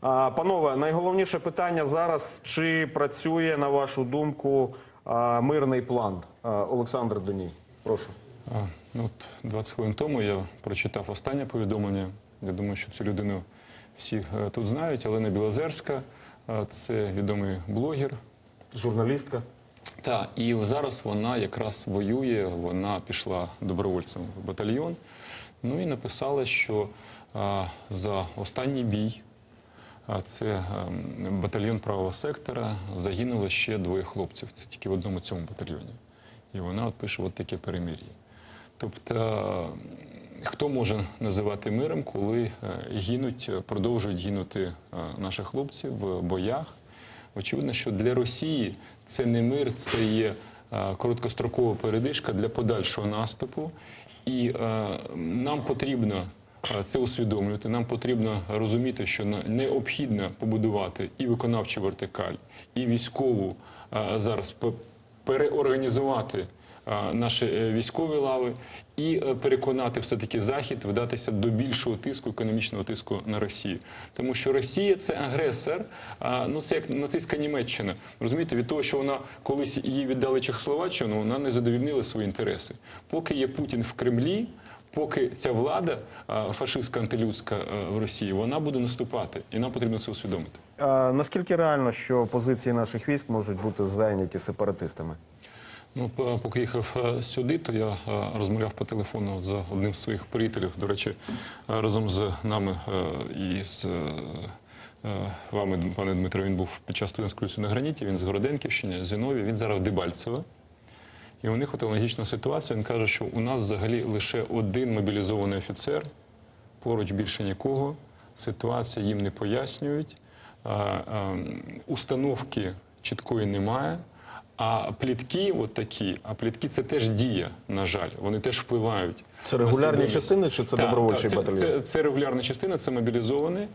Панове, найголовніше питання зараз: чи працює на вашу думку мирний план? Олександр Доній, прошу. Ну, от 20 хвилин тому я прочитав останнє повідомлення. Я думаю, що цю людину всі е, тут знають. Олена Білозерська це відомий блогер. Журналістка. Та і зараз вона якраз воює. Вона пішла добровольцем в батальйон. Ну і написала, що а, за останній бій, це ем, батальйон правого сектора, загинуло ще двоє хлопців. Це тільки в одному цьому батальйоні. І вона от пише от таке перемир'я. Тобто, хто може називати миром, коли е, гинуть, продовжують гинути е, наші хлопці в боях? Очевидно, що для Росії це не мир, це є е, короткострокова передишка для подальшого наступу. І е, нам потрібно е, це усвідомлювати. Нам потрібно розуміти, що необхідно побудувати і виконавчу вертикаль, і військову е, зараз переорганізувати е, наші е, військові лави і е, переконати все-таки Захід вдатися до більшого тиску, економічного тиску на Росію. Тому що Росія це агресор, ну це як нацистська Німеччина. Розумієте, від того, що вона колись її віддали Чехословаччину, вона не задовільнила свої інтереси. Поки є Путін в Кремлі. Поки ця влада фашистська антилюдська в Росії, вона буде наступати, і нам потрібно це усвідомити. А, наскільки реально, що позиції наших військ можуть бути зайняті сепаратистами? Ну, поки їхав е, сюди, то я е, розмовляв по телефону з одним з своїх приятелів. До речі, е, разом з нами е, і з е, е, вами, пане Дмитро, він був під час студентської на граніті. Він з Городенківщини, з Зінові. Він зараз в Дебальцево. І у них от аналогічна ситуація. Він каже, що у нас взагалі лише один мобілізований офіцер, поруч більше нікого. Ситуація їм не пояснюють. А, установки чіткої немає. А плітки, от такі, а плітки це теж дія, на жаль, вони теж впливають. Це регулярні частини чи це Так, це, батальйон? Це, це регулярна частина, це мобілізовані.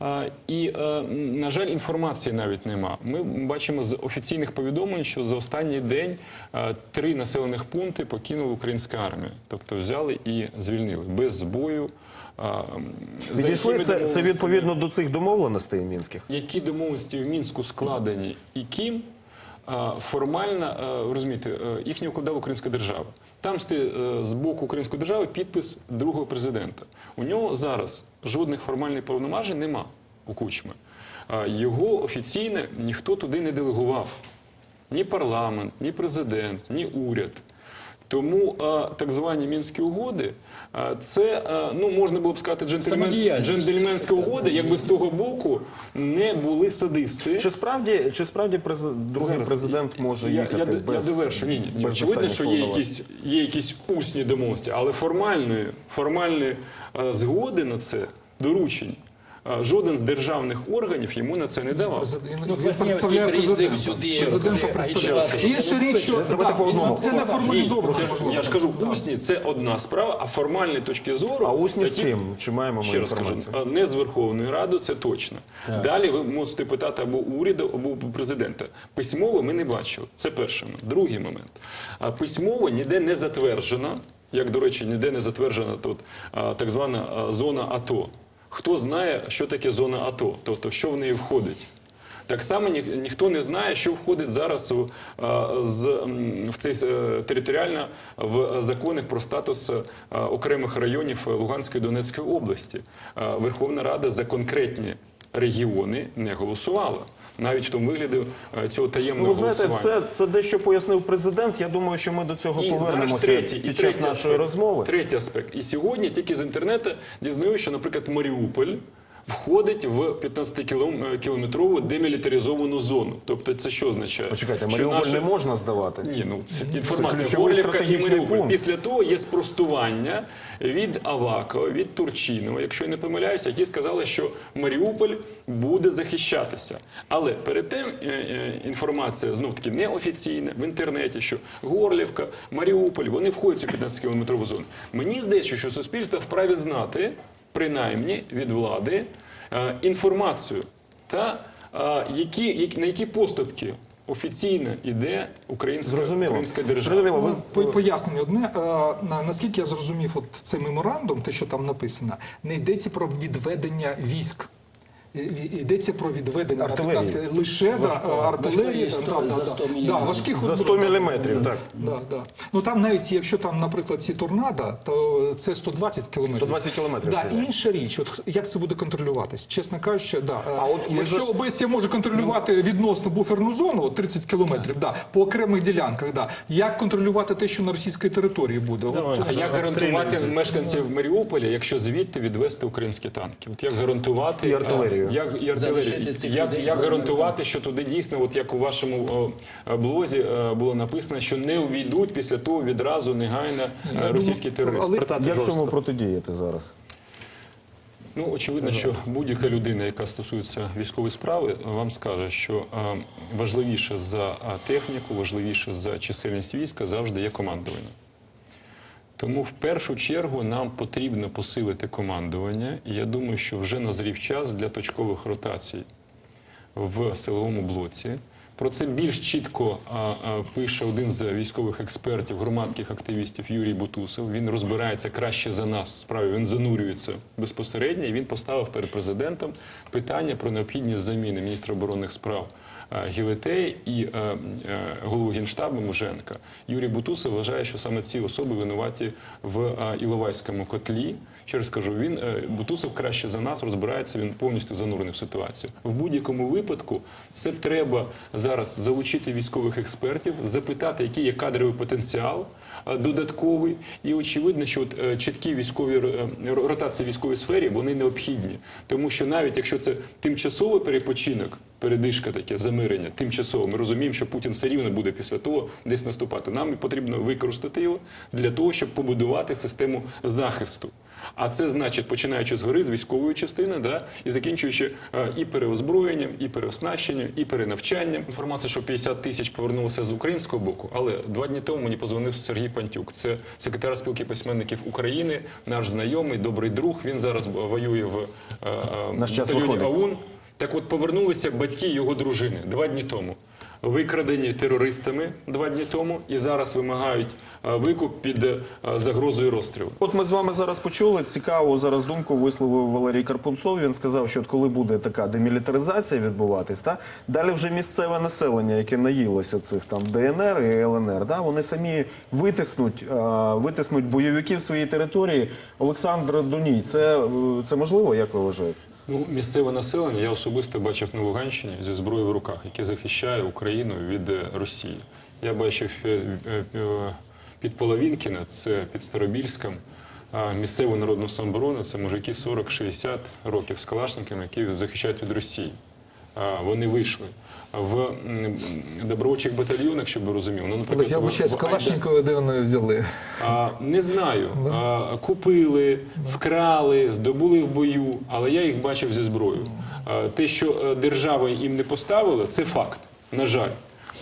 А, і, е, на жаль, інформації навіть нема. Ми бачимо з офіційних повідомлень, що за останній день е, три населених пункти покинула українська армія. Тобто взяли і звільнили без бою. а, Відійшли це, це відповідно до цих домовленостей мінських? які домовленості в Мінську складені і ким, формально розумієте, е, їх не українська держава. Там стоїть е, з боку української держави підпис другого президента. У нього зараз жодних формальних повноважень нема у Кучми. Його офіційно ніхто туди не делегував. Ні парламент, ні президент, ні уряд. Тому так звані мінські угоди, а, це ну можна було б сказати джентльмен, джентльменські угоди, якби з того боку не були садисти. Чи справді, чи справді през- другий Зараз, президент може я, їхати я, я, без я довершу. Ні, ні, ні. Очевидно, що є якісь, є якісь усні домовленості, але формальної, формальної е, згоди на це доручень. Жоден з державних органів йому на це не давав. Ну, представляє сюди, представляє. Інша річ, що так, це не формалізовано. я ж кажу, усні це одна справа, а формальні точки зору. А усні з ким? Чи маємо ми Ще кажу, інформацію? не з Верховної Ради, це точно. Далі ви можете питати або уряду, або президента. Письмово ми не бачили. Це перший момент. Другий момент. Письмово ніде не затверджено, як, до речі, ніде не затверджена тут так звана зона АТО. Хто знає, що таке зона АТО, тобто що в неї входить? Так само ні, ніхто не знає, що входить зараз в, з, в цей е, територіально в законах про статус е, окремих районів Луганської Донецької області. Верховна Рада за конкретні регіони не голосувала. Навіть в тому вигляді е, цього Ну, таємного ви знаєте, голосування. це, це дещо пояснив президент. Я думаю, що ми до цього І повернемося третій, і час нашої аспект. розмови. Третій аспект. І сьогодні тільки з інтернету дізнаюся, що, наприклад, Маріуполь входить в 15-кілометрову демілітаризовану зону. Тобто це що означає? Почекайте, Маріуполь наші- не можна здавати. Ні, ну інформація ключовий Горлівка і Маріуполь. пункт. Після того є спростування від Авакова, від Турчинова, якщо я не помиляюся, які сказали, що Маріуполь буде захищатися. Але перед тим е, е, інформація знов таки неофіційна в інтернеті, що Горлівка, Маріуполь, вони входять у 15-кілометрову зону. Мені здається, що суспільство вправі знати, принаймні від влади, е, інформацію та які, на які поступки офіційно йде українська, Зрозуміло. українська держава. Зрозуміло. Ви- Ну, Пояснення одне. Е, на- Наскільки я зрозумів, от цей меморандум, те, що там написано, не йдеться про відведення військ. Йдеться про відведення Артилерії. лише да, артилерії. Да, да, за да. Да, важких За 100 міліметрів, так. Да, да. Ну там навіть якщо там, наприклад, ці торнадо, то це 120 кілометрів. 120 кілометрів Да, інша річ, от як це буде контролюватись? Чесно кажучи, да. А от якщо ОБСЄ може контролювати відносно буферну зону, от 30 кілометрів, да, по окремих ділянках, да. як контролювати те, що на російській території буде? От, А як гарантувати мешканців Маріуполя, якщо звідти відвести українські танки? От як гарантувати І артилерію. А, як, і артилерію? цих Як, людей як з гарантувати, що туди дійсно, от як у вашому о, блозі е, було написано, що не увійдуть після того відразу негайно е, російські терористи? але- Як цьому протидіяти зараз? Ну, очевидно, що будь-яка людина, яка стосується військової справи, вам скаже, що е, важливіше за е, техніку, важливіше за чисельність війська завжди є командування. Тому в першу чергу нам потрібно посилити командування, і я думаю, що вже назрів час для точкових ротацій в силовому блоці. Про це більш чітко а, а, пише один з військових експертів, громадських активістів Юрій Бутусов. Він розбирається краще за нас в справі. Він занурюється безпосередньо. І він поставив перед президентом питання про необхідність заміни міністра оборонних справ Гілетей і а, а, голову генштабу Муженка. Юрій Бутусов вважає, що саме ці особи винуваті в Іловайському котлі. Ще раз кажу, він е, Бутусов краще за нас розбирається. Він повністю занурений в ситуацію. В будь-якому випадку це треба зараз залучити військових експертів, запитати, який є кадровий потенціал е, додатковий. І очевидно, що от, е, чіткі військові е, ротації в військовій сфері вони необхідні, тому що навіть якщо це тимчасовий перепочинок. Передишка таке замирення тимчасово. Ми розуміємо, що Путін все рівно буде після того десь наступати. Нам потрібно використати його для того, щоб побудувати систему захисту. А це значить, починаючи згори з військової частини, да, і закінчуючи е, і переозброєнням, і переоснащенням, і перенавчанням. Інформація, що 50 тисяч повернулося з українського боку, але два дні тому мені позвонив Сергій Пантюк. Це секретар спілки письменників України, наш знайомий, добрий друг. Він зараз воює в е, е, батальйоні виходить. АУН. Так от повернулися батьки його дружини два дні тому. Викрадені терористами два дні тому і зараз вимагають е, викуп під е, загрозою розстрілу. От ми з вами зараз почули цікаву зараз думку висловив Валерій Карпунцов. Він сказав, що коли буде така демілітаризація відбуватись, та далі вже місцеве населення, яке наїлося цих там ДНР і ЛНР, да, вони самі витиснуть, е, витиснуть бойовиків своєї території. Олександр Дуній, це, це можливо, як ви вважаєте? Ну, місцеве населення я особисто бачив на Луганщині зі зброєю в руках, яке захищає Україну від е, Росії. Я бачив е, е, під Половінкіна, це під Старобільськом, місцеву народну самоборону, це мужики 40-60 років з калашниками, які захищають від Росії. Вони вийшли. В добровольчих батальйонах, щоб ви розуміли, ну, наприклад, Я в- вибачаюсь, в Калашникова де вони взяли? а, не знаю. А, купили, вкрали, здобули в бою, але я їх бачив зі зброєю. А, те, що е, держава їм не поставила, це факт. На жаль.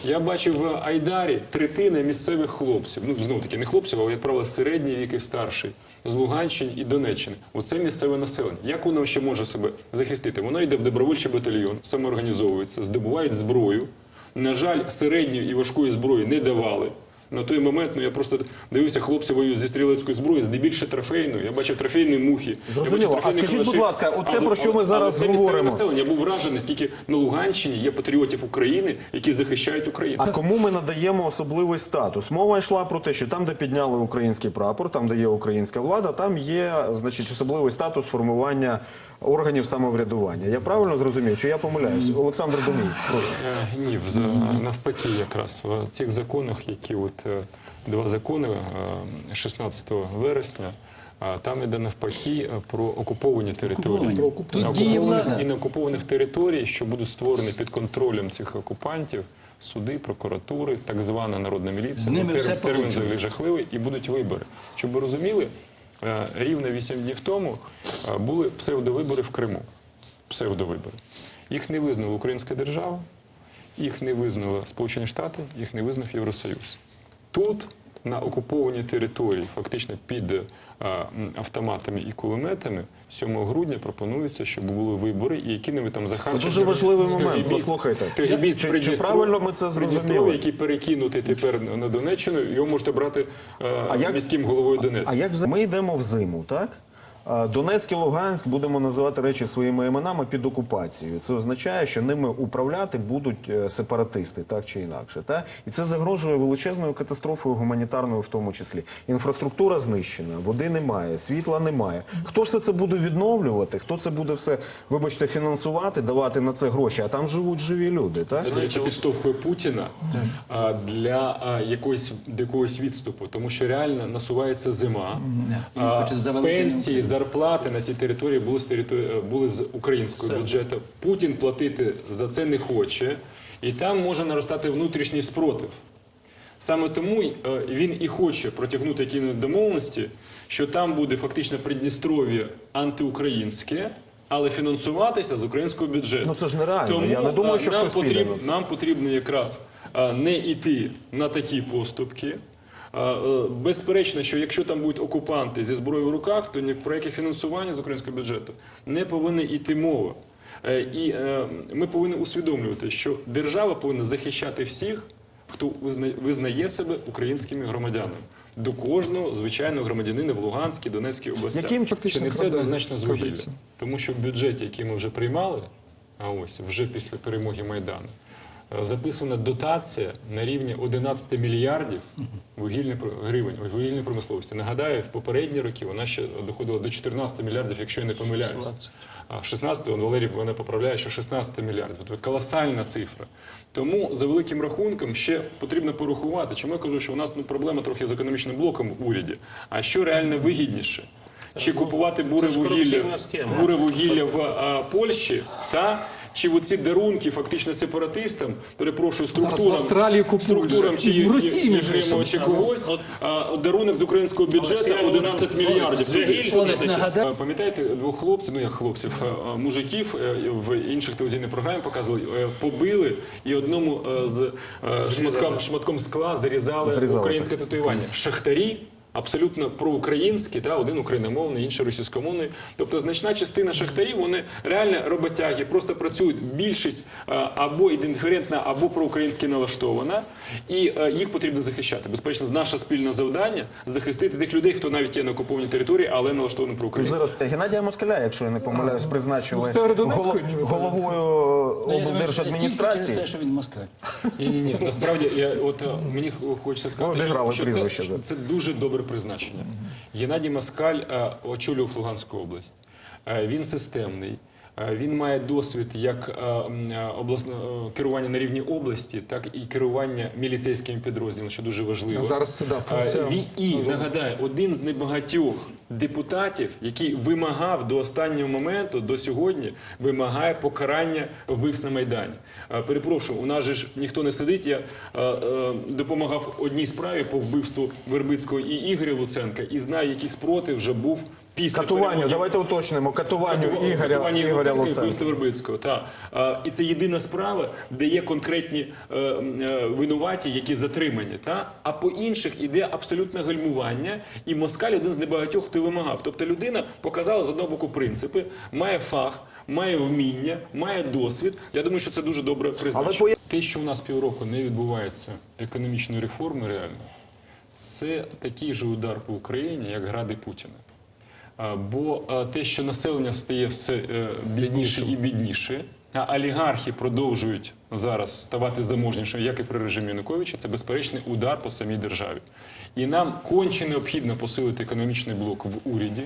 Я бачив в Айдарі третина місцевих хлопців. Ну, знову таки, не хлопців, а як правило, середній вік і старший. З Луганщини і Донеччини. Оце місцеве населення. Як воно ще може себе захистити? Воно йде в добровольчий батальйон, самоорганізовується, здобувають зброю. На жаль, середньої і важкої зброї не давали. На той момент ну я просто дивився, хлопці воюють зі стрілецької зброї, здебільше трофейною. Я бачив трофейні мухи. Зрозуміло. Я бачив А скажіть, будь ласка, от те, Але- про що ми але- зараз але говоримо. населення. Я був вражений, скільки на Луганщині є патріотів України, які захищають Україну. А кому ми надаємо особливий статус? Мова йшла про те, що там, де підняли український прапор, там, де є українська влада, там є значить особливий статус формування органів самоврядування. Я правильно зрозумів? Чи я помиляюсь? Олександр Домій, прошу. Е, Ні, навпаки, якраз в цих законах, які от е, два закони е, 16 вересня. Там іде навпаки е, про окуповані території. Окуповані. На окупованих і на окупованих територій, що будуть створені під контролем цих окупантів, суди, прокуратури, так звана народна міліція. З ними Ну, термін погоджено. жахливий, і будуть вибори. Щоб ви розуміли, е, рівно 8 днів тому е, були псевдовибори в Криму. Псевдовибори. Їх не визнала Українська держава, їх не визнали Сполучені Штати, їх не визнав Євросоюз. Тут, на окупованій території, фактично під е, автоматами і кулеметами, 7 грудня пропонується, щоб були вибори, і якими там Захарченко... дуже важливий момент, послухайте. Кагібіст Чи- чи правильно ми це зрозуміли? Який перекинути тепер на Донеччину, його можете брати е, А як- міським головою Донецька. А як ми йдемо в зиму, так? Донецьк і Луганськ будемо називати речі своїми іменами під окупацією. Це означає, що ними управляти будуть е, сепаратисти, так чи інакше. Та? І це загрожує величезною катастрофою гуманітарною, в тому числі. Інфраструктура знищена, води немає, світла немає. Хто все це буде відновлювати? Хто це буде все, вибачте, фінансувати, давати на це гроші? А там живуть живі люди. Так? Це, до речі, підштовхує Путіна а, для а, якогось до якогось відступу, тому що реально насувається зима. А, пенсії, зарплати на цій території були з території були з українського бюджету. Путін платити за це не хоче, і там може наростати внутрішній спротив. Саме тому е, він і хоче протягнути ті домовленості, що там буде фактично Придністров'я антиукраїнське, але фінансуватися з українського бюджету. Ну, це ж нереально. Тому Я не думаю, е, що нам потрібно, нам потрібно якраз е, не йти на такі поступки. Е, Безперечно, що якщо там будуть окупанти зі зброєю в руках, то ні про яке фінансування з українського бюджету не повинна йти мова. Е, І е, ми повинні усвідомлювати, що держава повинна захищати всіх, хто визна- визнає себе українськими громадянами. До кожного звичайного громадянина в Луганській, Донецькій областях. Яким що не все однозначно з вугілля. Тому що в бюджеті, який ми вже приймали, а ось вже після перемоги Майдану, записана дотація на рівні 11 мільярдів вугільної пр- гривень вугільної промисловості. Нагадаю, в попередні роки вона ще доходила до 14 мільярдів, якщо я не помиляюся. А 16, он Валерій мене поправляє, що 16 мільярдів. Тобто колосальна цифра. Тому за великим рахунком ще потрібно порахувати. Чому я кажу, що у нас ну, проблема трохи з економічним блоком в уряді. А що реально вигідніше? Чи купувати буре вугілля, буре вугілля в а, Польщі, та чи оці дарунки фактично сепаратистам, перепрошую, структурам, в Австралії купують структурам вже. чи в Росії, між іншим. чи когось, а, дарунок з українського бюджету Росіяни 11 мільярдів. А, Пам'ятаєте двох хлопців, ну як хлопців, а, а, мужиків е, в інших телевізійних програмах показували, е, побили і одному е, з е, шматком, шматком скла зарізали, Зрізали, українське татуювання. Шахтарі. Абсолютно проукраїнські, та один україномовний, інший російськомовний. Тобто значна частина шахтарів вони реально роботяги, просто працюють. Більшість е, або індиферентна, або проукраїнськи налаштована, і е, їх потрібно захищати. Безперечно, наше спільне завдання захистити тих людей, хто навіть є на окупованій території, але налаштований Ну, проукраїнськи. Зараз Геннадія Москаля, якщо я не помиляюсь, призначили Ну, Северодонецької головою Ну, я Тільки через облдержадміністрації. те, що він москаль. Ні, ні, ні. Насправді я от е, мені хочеться сказати, Ну, що, що, це, це дуже добре призначення. Геннадій Москаль е, очолював Луганську область. Е, Він системний. Е, Він має досвід як керування на рівні області, так і керування міліцейським підрозділом, що дуже важливо. Зараз це, да, функція. він- і нагадаю, один з небагатьох депутатів, який вимагав до останнього моменту, до сьогодні, вимагає покарання вбивств на майдані. Е, Перепрошую, у нас же ж ніхто не сидить. Я е, е, допомагав одній справі по вбивству Вербицького і Ігоря Луценка, і знаю, який спротив вже був після Катуванню, перемоги. давайте уточнимо, катуванню Катува- Ігоря, катування Ігоря Луценка Луценка. вбивство Вербицького. А, і це єдина справа, де є конкретні е, е, винуваті, які затримані. Та? А по інших іде абсолютне гальмування, і москаль один з небагатьох, хто вимагав. Тобто людина показала з одного боку принципи, має фах. Має вміння, має досвід. Я думаю, що це дуже добре призначено. поя- Те, що у нас півроку не відбувається економічної реформи, реально, це такий же удар по Україні, як гради Путіна. Бо те, що населення стає все е, бідніше і бідніше, а олігархи продовжують зараз ставати заможнішими, як і при режимі Януковича, це безперечний удар по самій державі. І нам конче необхідно посилити економічний блок в уряді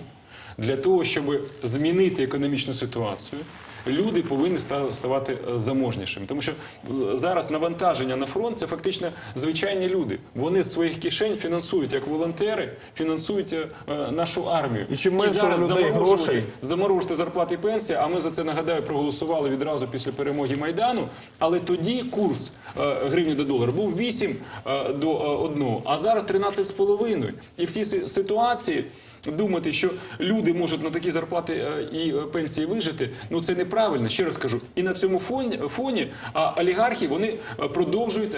для того, щоб змінити економічну ситуацію. Люди повинні ставати е, заможнішими, тому що е, зараз навантаження на фронт це фактично звичайні люди. Вони з своїх кишень фінансують як волонтери, фінансують е, нашу армію. І чим менше зараз людей грошей, заморожувати зарплати і пенсії. А ми за це нагадаю проголосували відразу після перемоги майдану. Але тоді курс гривні до долара був 8 е, до 1, а зараз 13,5. І в цій ситуації. Думати, що люди можуть на такі зарплати е, і е, пенсії вижити, ну це неправильно. Ще раз кажу. І на цьому фоні, фоні а олігархи вони е, продовжують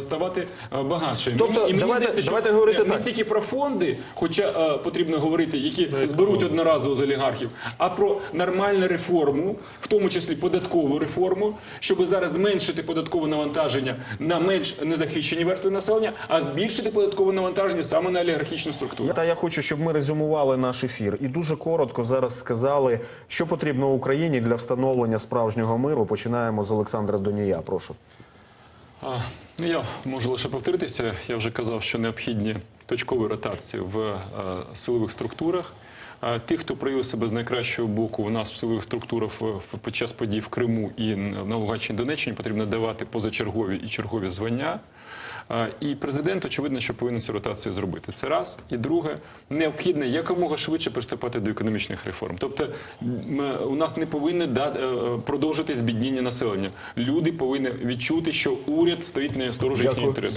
ставати е, багатшими. Тобто, і мені давайте- здається, що давайте говорити не так. стільки про фонди, хоча потрібно говорити, які зберуть одноразово з олігархів, а про нормальну реформу, в тому числі податкову реформу, щоб зараз зменшити податкове навантаження на менш незахищені верстви населення, а збільшити податкове навантаження саме на олігархічну структуру. Та я хочу, щоб щоб ми резюмували наш ефір і дуже коротко зараз сказали, що потрібно Україні для встановлення справжнього миру. Починаємо з Олександра Донія. Прошу. А, ну, я можу лише повторитися. Я вже казав, що необхідні точкові ротації в е, силових структурах. Ті, хто проявив себе з найкращого боку у нас в силових структурах в, в- під час подій в Криму і на Луганщині Донеччині, потрібно давати позачергові і чергові звання. І президент, очевидно, що повинен цю ротацію зробити. Це раз. І друге, необхідно якомога швидше приступати до економічних реформ. Тобто у нас не повинно продовжитись е, е, продовжити збідніння населення. Люди повинні відчути, що уряд стоїть на сторожі їхніх інтересів.